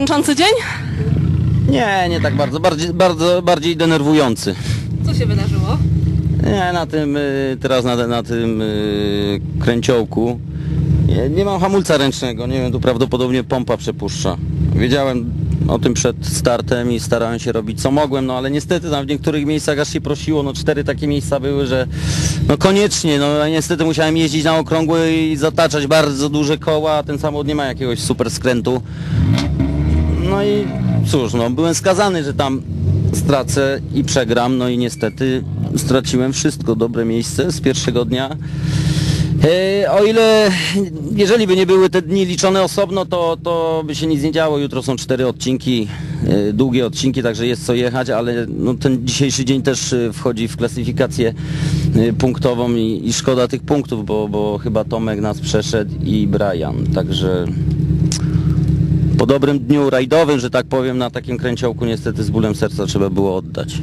Męczący dzień? Nie, nie tak bardzo, bardziej, bardzo, bardziej denerwujący. Co się wydarzyło? Nie, na tym, y, teraz na, na tym y, kręciołku nie, nie mam hamulca ręcznego, nie wiem, tu prawdopodobnie pompa przepuszcza. Wiedziałem o tym przed startem i starałem się robić co mogłem, no ale niestety tam w niektórych miejscach aż się prosiło, no cztery takie miejsca były, że no koniecznie, no niestety musiałem jeździć na okrągłe i zataczać bardzo duże koła, a ten samochód nie ma jakiegoś super skrętu. I cóż, no byłem skazany, że tam stracę i przegram, no i niestety straciłem wszystko, dobre miejsce z pierwszego dnia. E, o ile, jeżeli by nie były te dni liczone osobno, to, to by się nic nie działo. Jutro są cztery odcinki, e, długie odcinki, także jest co jechać, ale no, ten dzisiejszy dzień też e, wchodzi w klasyfikację punktową i, i szkoda tych punktów, bo, bo chyba Tomek nas przeszedł i Brian, także po dobrym dniu rajdowym, że tak powiem, na takim kręciołku niestety z bólem serca trzeba było oddać.